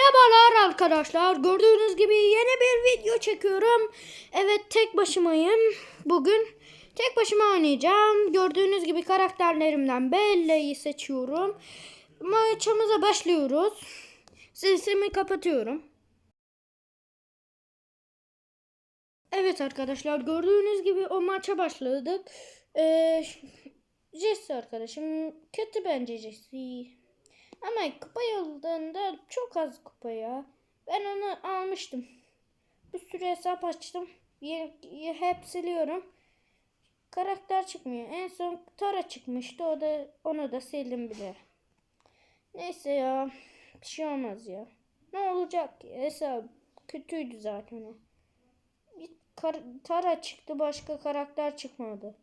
Merhabalar arkadaşlar. Gördüğünüz gibi yeni bir video çekiyorum. Evet tek başımayım. Bugün tek başıma oynayacağım. Gördüğünüz gibi karakterlerimden Bella'yı seçiyorum. Maçımıza başlıyoruz. Sesimi kapatıyorum. Evet arkadaşlar gördüğünüz gibi o maça başladık. Ee, Jesse arkadaşım kötü bence Jesse. Ama kupa yıldığında çok az kupa ya. Ben onu almıştım. Bir sürü hesap açtım. Hep siliyorum. Karakter çıkmıyor. En son Tara çıkmıştı. O da onu da sildim bile. Neyse ya. Bir şey olmaz ya. Ne olacak ki? Hesap kötüydü zaten kar- Tara çıktı başka karakter çıkmadı.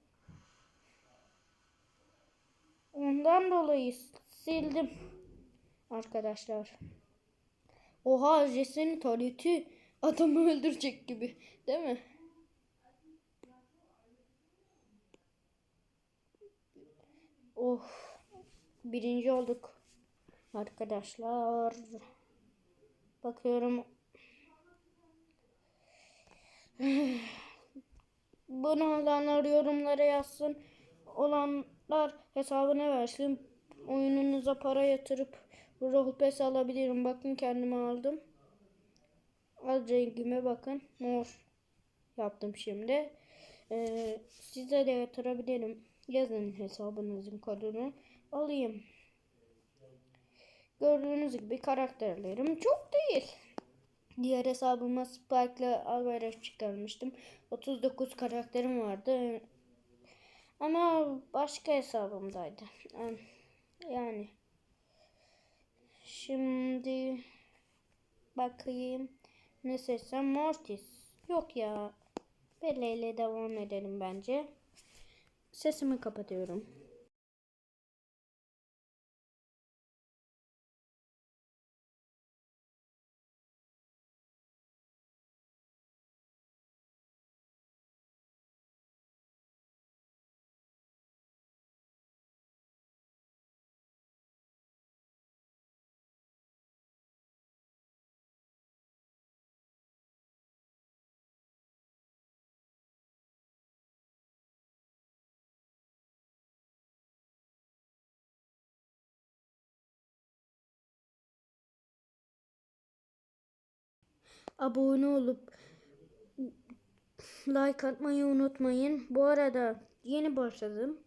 Ondan dolayı sildim arkadaşlar. Oha Jesse'nin tarihti adamı öldürecek gibi değil mi? Oh birinci olduk arkadaşlar. Bakıyorum. Bunu olanlar yorumlara yazsın. Olanlar hesabına versin. Oyununuza para yatırıp Roll Pass alabilirim. Bakın kendime aldım. Az rengime bakın. Mor yaptım şimdi. Ee, size de yatırabilirim. Yazın hesabınızın kodunu. Alayım. Gördüğünüz gibi karakterlerim çok değil. Diğer hesabıma Spike'la Alvarez çıkarmıştım. 39 karakterim vardı. Ama başka hesabımdaydı. Yani. Şimdi bakayım. Ne seçsem Mortis. Yok ya. Bella ile devam edelim bence. Sesimi kapatıyorum. Abone olup like atmayı unutmayın. Bu arada yeni başladım.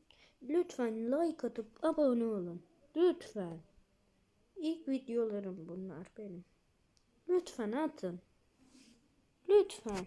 Lütfen like atıp abone olun. Lütfen. İlk videolarım bunlar benim. Lütfen atın. Lütfen.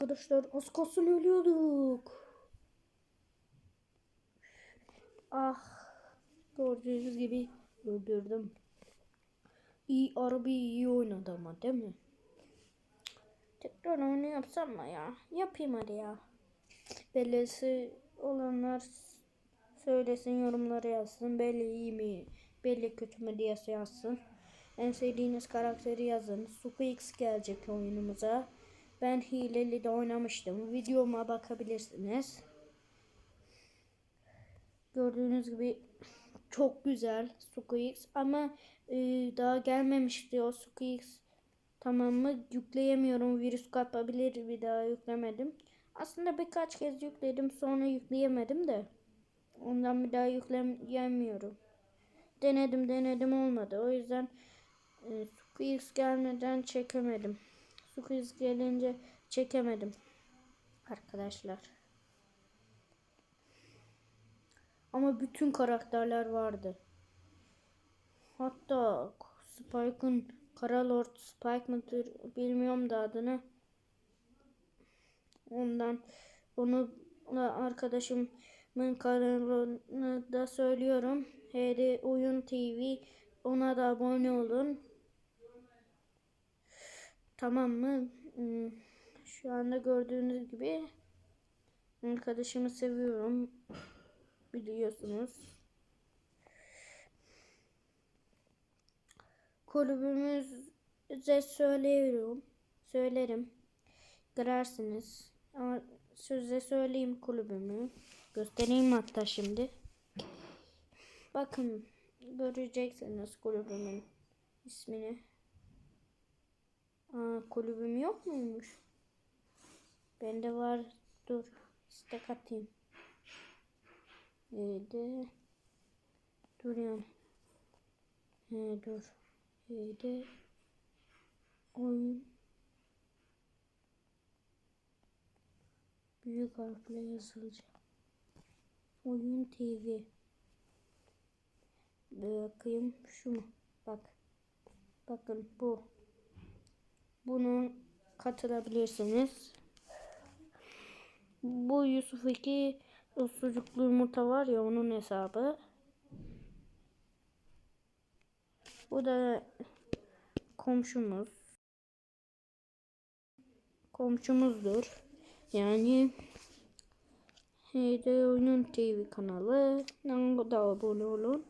Arkadaşlar az kalsın ölüyorduk. Ah. Gördüğünüz gibi öldürdüm. İyi arabayı iyi oynadı ama değil mi? Tekrar onu yapsam mı ya? Yapayım hadi ya. Bellesi olanlar söylesin yorumlara yazsın. Belli iyi mi? Belli kötü mü diye yazsın. En sevdiğiniz karakteri yazın. Squeaks gelecek oyunumuza. Ben hileli de oynamıştım. Videoma bakabilirsiniz. Gördüğünüz gibi çok güzel Squeaks ama e, daha gelmemişti o Squeaks. Tamam mı? Yükleyemiyorum. Virüs kapabilir bir daha yüklemedim. Aslında birkaç kez yükledim sonra yükleyemedim de. Ondan bir daha yükleyemiyorum. Denedim denedim olmadı. O yüzden e, Squeaks gelmeden çekemedim. Squeeze gelince çekemedim. Arkadaşlar. Ama bütün karakterler vardı. Hatta Spike'ın Kara Lord Spike mıdır bilmiyorum da adını. Ondan onu arkadaşımın kanalını da söylüyorum. HD Oyun TV ona da abone olun. Tamam mı? Hmm, Şu anda gördüğünüz gibi arkadaşımı seviyorum. Biliyorsunuz. Kulübümüze söylüyorum. Söylerim. Girersiniz. Ama size söyleyeyim kulübümü. Göstereyim hatta şimdi. Bakın göreceksiniz kulübümün ismini. Aa, kulübüm yok muymuş? Bende var. Dur. istek atayım. Neydi? Dur yani. He dur. Neydi? Oyun. Büyük harfle yazılacak. Oyun TV. Bakayım şu mu? Bak. Bakın bu. Bunu katılabilirsiniz. Bu Yusuf 2 o sucuklu yumurta var ya onun hesabı. Bu da komşumuz. Komşumuzdur. Yani Heyde Oyunun TV kanalı. Da abone olun.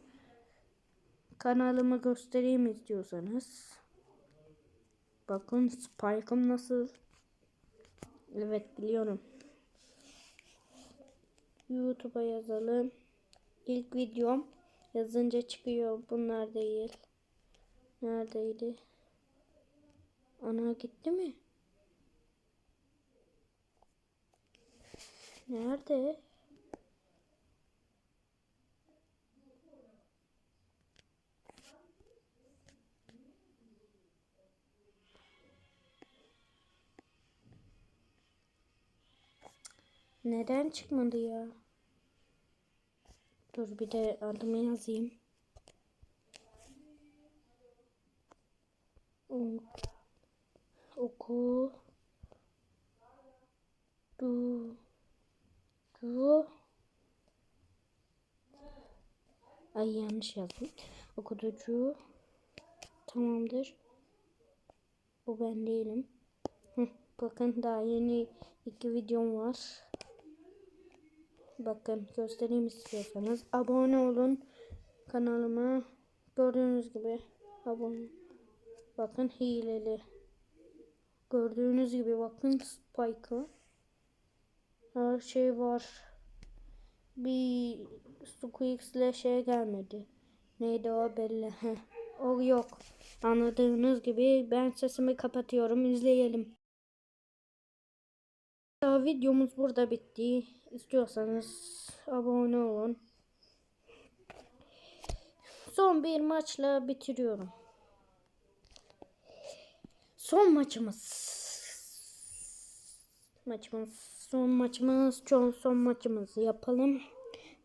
Kanalımı göstereyim istiyorsanız. Bakın Spike'ım nasıl. Evet biliyorum. YouTube'a yazalım. İlk videom yazınca çıkıyor. Bunlar değil. Neredeydi? Ana gitti mi? Nerede? Neden çıkmadı ya? Dur bir de adımı yazayım. Oku. Du. Du. Ay yanlış yazdım. Okuducu. Tamamdır. Bu ben değilim. Bakın daha yeni iki videom var. Bakın göstereyim istiyorsanız. Abone olun kanalıma. Gördüğünüz gibi abone. Bakın hileli. Gördüğünüz gibi bakın Spike'ı. Her şey var. Bir Squeaks'le şey gelmedi. Neydi o belli. O yok. Anladığınız gibi ben sesimi kapatıyorum. İzleyelim. Videomuz burada bitti. İstiyorsanız abone olun. Son bir maçla bitiriyorum. Son maçımız. Maçımız. Son maçımız. Son son maçımızı yapalım.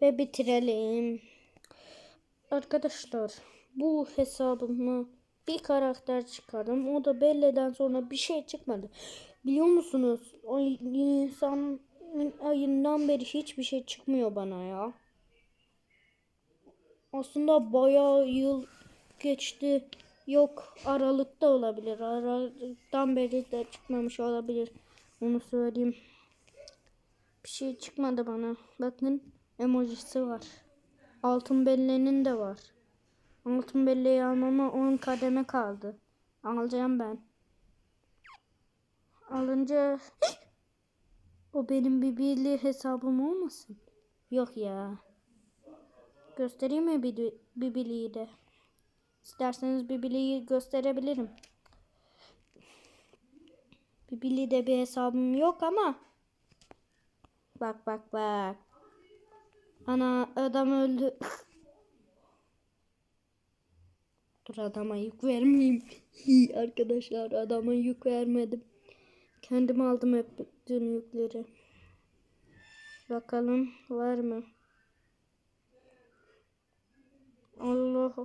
Ve bitirelim. Arkadaşlar bu hesabımı bir karakter çıkardım. O da Belle'den sonra bir şey çıkmadı. Biliyor musunuz? O insan ayından beri hiçbir şey çıkmıyor bana ya. Aslında bayağı yıl geçti. Yok Aralık'ta olabilir. Aralık'tan beri de çıkmamış olabilir. Onu söyleyeyim. Bir şey çıkmadı bana. Bakın emojisi var. Altın belleğinin de var. Altın belleği almama 10 kademe kaldı. Alacağım ben. Alınca o benim bibili hesabım olmasın? Yok ya. Göstereyim mi Bibi- bibiliyi de? İsterseniz bibiliyi gösterebilirim. Bibili de bir hesabım yok ama. Bak bak bak. Ana adam öldü. Dur adama yük vermeyeyim. Hi, Arkadaşlar adama yük vermedim. Kendim aldım hep bütün yükleri. Bakalım var mı? Allah.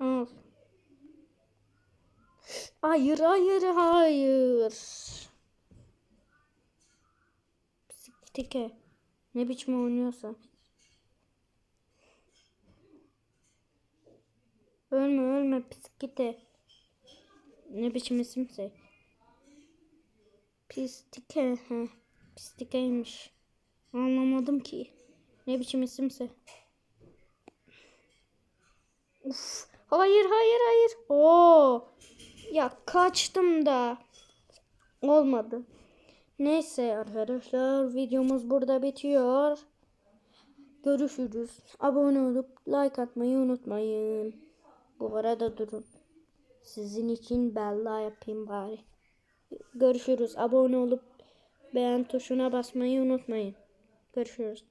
Al. Hayır hayır hayır. Psike. Ne biçim oynuyorsa. Ölme ölme psikite. Ne biçim isimse. Pistike. He. Pistikeymiş. Anlamadım ki. Ne biçim isimse. Uf. Hayır hayır hayır. Oo. Ya kaçtım da. Olmadı. Neyse arkadaşlar videomuz burada bitiyor. Görüşürüz. Abone olup like atmayı unutmayın. Bu arada durun. Sizin için bella yapayım bari. Görüşürüz. Abone olup beğen tuşuna basmayı unutmayın. Görüşürüz.